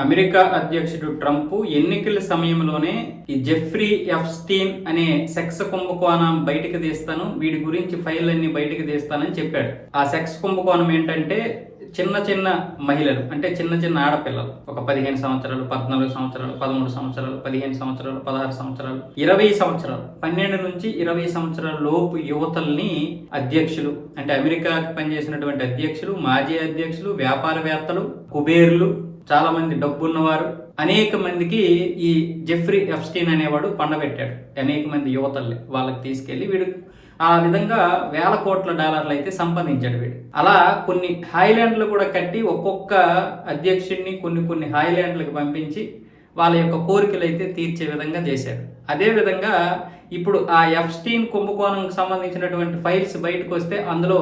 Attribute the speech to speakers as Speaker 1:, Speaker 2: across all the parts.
Speaker 1: America అధ్యక్షుడు Trump ఎన్నికల సమయంలోనే ఈ జెఫ్రీ ఎఫ్స్టీన్ అనే సెక్స్ కుంభకోణం బయటకు తీస్తాను వీడి గురించి ఫైల్ అన్ని బయటకు తీస్తానని చెప్పాడు. ఆ సెక్స్ కుంభకోణం ఏంటంటే చిన్న చిన్న మహిళలు అంటే చిన్న చిన్న ఆడపిల్లలు. ఒక పదిహేను సంవత్సరాలు పద్నాలుగు సంవత్సరాలు పదమూడు సంవత్సరాలు పదిహేను సంవత్సరాలు పదహారు సంవత్సరాలు ఇరవై సంవత్సరాలు. పన్నెండు నుంచి ఇరవై సంవత్సరాల లోపు యువతల్ని అధ్యక్షులు అంటే అమెరికాకి పనిచేసినటువంటి అధ్యక్షులు మాజీ అధ్యక్షులు వ్యాపారవేత్తలు కుబేర్లు చాలా మంది డబ్బున్నవారు. అనేక మందికి ఈ జెఫ్రీ ఎఫ్స్టీన్ అనేవాడు పండబెట్టాడు అనేక మంది యువతల్ని వాళ్ళకి తీసుకెళ్ళి వీడు ఆ విధంగా వేల కోట్ల డాలర్లు అయితే సంపాదించాడు వీడు. అలా కొన్ని హైలాండ్లు కూడా కట్టి ఒక్కొక్క అధ్యక్షుడిని కొన్ని కొన్ని హైలాండ్లకు పంపించి వాళ్ళ యొక్క కోరికలు అయితే తీర్చే విధంగా చేశారు అదే విధంగా ఇప్పుడు ఆ ఎఫ్స్టీన్ కుంభకోణంకి సంబంధించినటువంటి ఫైల్స్ బయటకు వస్తే అందులో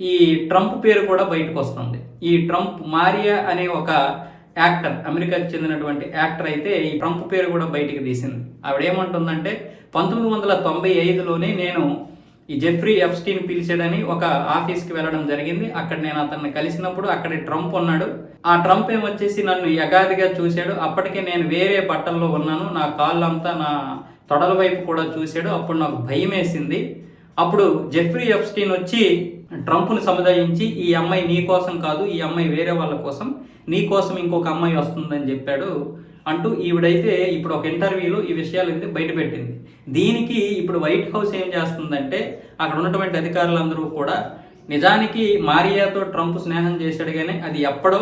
Speaker 1: ఈ ట్రంప్ పేరు కూడా బయటకు వస్తుంది ఈ ట్రంప్ మారియా అనే ఒక యాక్టర్ అమెరికాకి చెందినటువంటి యాక్టర్ అయితే ఈ ట్రంప్ పేరు కూడా బయటికి తీసింది. ఆవిడేమంటుందంటే పంతొమ్మిది వందల తొంభై ఐదులోనే నేను ఈ జెఫ్రీ ఎఫ్స్టీన్ పిలిచాడని ఒక ఆఫీస్కి వెళ్ళడం జరిగింది. అక్కడ నేను అతన్ని కలిసినప్పుడు అక్కడ ట్రంప్ ఉన్నాడు. ఆ ట్రంప్ ఏమొచ్చేసి నన్ను యగాదిగా చూశాడు. అప్పటికే నేను వేరే బట్టల్లో ఉన్నాను. నా కాళ్ళంతా నా తొడల వైపు కూడా చూశాడు. అప్పుడు నాకు భయం వేసింది అప్పుడు జెఫ్రీ ఎఫ్స్టీన్ వచ్చి ట్రంప్ను సముదాయించి ఈ అమ్మాయి నీ కోసం కాదు ఈ అమ్మాయి వేరే వాళ్ళ కోసం నీ కోసం ఇంకొక అమ్మాయి వస్తుందని చెప్పాడు అంటూ ఈవిడైతే ఇప్పుడు ఒక ఇంటర్వ్యూలో ఈ విషయాలు అయితే బయటపెట్టింది. దీనికి ఇప్పుడు వైట్ హౌస్ ఏం చేస్తుందంటే అక్కడ ఉన్నటువంటి అధికారులందరూ కూడా నిజానికి మారియాతో ట్రంప్ స్నేహం చేశాడు కానీ అది ఎప్పుడో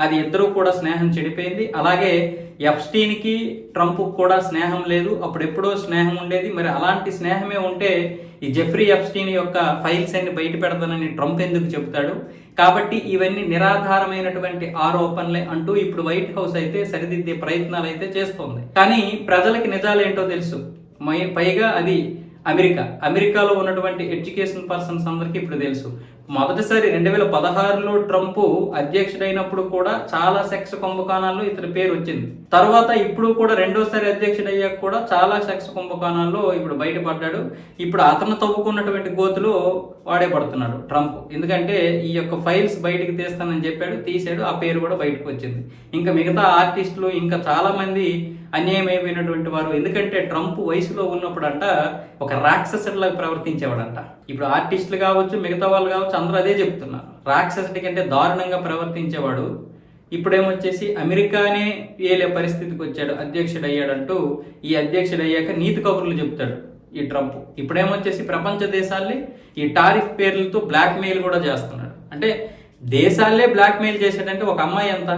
Speaker 1: అది ఇద్దరు కూడా స్నేహం చెడిపోయింది. అలాగే ఎఫ్స్టీన్కి ట్రంప్ కూడా స్నేహం లేదు. అప్పుడెప్పుడో స్నేహం ఉండేది. మరి అలాంటి స్నేహమే ఉంటే ఈ జెఫ్రీ ఎఫ్స్టీన్ యొక్క ఫైల్స్ అన్ని బయట పెడతానని ట్రంప్ ఎందుకు చెబుతాడు? కాబట్టి ఇవన్నీ నిరాధారమైనటువంటి ఆరోపణలే అంటూ ఇప్పుడు వైట్ హౌస్ అయితే సరిదిద్దే ప్రయత్నాలు అయితే చేస్తోంది. కానీ ప్రజలకి నిజాలేంటో తెలుసు. మై- పైగా అది అమెరికా. అమెరికాలో ఉన్నటువంటి ఎడ్యుకేషన్ పర్సన్స్ అందరికీ ఇప్పుడు తెలుసు. మొదటిసారి రెండు వేల పదహారులో ట్రంప్ అధ్యక్షుడైనప్పుడు కూడా చాలా సెక్స్ కుంభకోణాల్లో ఇతని పేరు వచ్చింది. తర్వాత ఇప్పుడు కూడా రెండోసారి అధ్యక్షుడయ్యాక కూడా చాలా సెక్స్ కుంభకోణాల్లో ఇప్పుడు బయటపడ్డాడు. ఇప్పుడు అతను తవ్వుకున్నటువంటి గోతులు వాడే పడుతున్నాడు ట్రంప్. ఎందుకంటే ఈ యొక్క ఫైల్స్ బయటకు తీస్తానని చెప్పాడు తీసాడు ఆ పేరు కూడా బయటకు వచ్చింది. ఇంకా మిగతా ఆర్టిస్టులు ఇంకా చాలా మంది అన్యాయం అయిపోయినటువంటి వారు. ఎందుకంటే ట్రంప్ వయసులో ఉన్నప్పుడంట ఒక రాక్షసుడిలాగా ప్రవర్తించేవాడంట. ఇప్పుడు ఆర్టిస్టులు కావచ్చు మిగతా వాళ్ళు కావచ్చు అందరూ అదే చెప్తున్నారు. రాక్షసుడి కంటే దారుణంగా ప్రవర్తించేవాడు ఇప్పుడేమొచ్చేసి అమెరికానే ఏలే పరిస్థితికి వచ్చాడు అధ్యక్షుడు అయ్యాడంటూ ఈ అధ్యక్షుడు అయ్యాక నీతి కబుర్లు చెప్తాడు ఈ ట్రంప్. ఇప్పుడేమొచ్చేసి ప్రపంచ దేశాల్ని ఈ టారిఫ్ పేర్లతో బ్లాక్మెయిల్ కూడా చేస్తున్నాడు. అంటే దేశాలే బ్లాక్మెయిల్ చేశాడంటే ఒక అమ్మాయి ఎంత?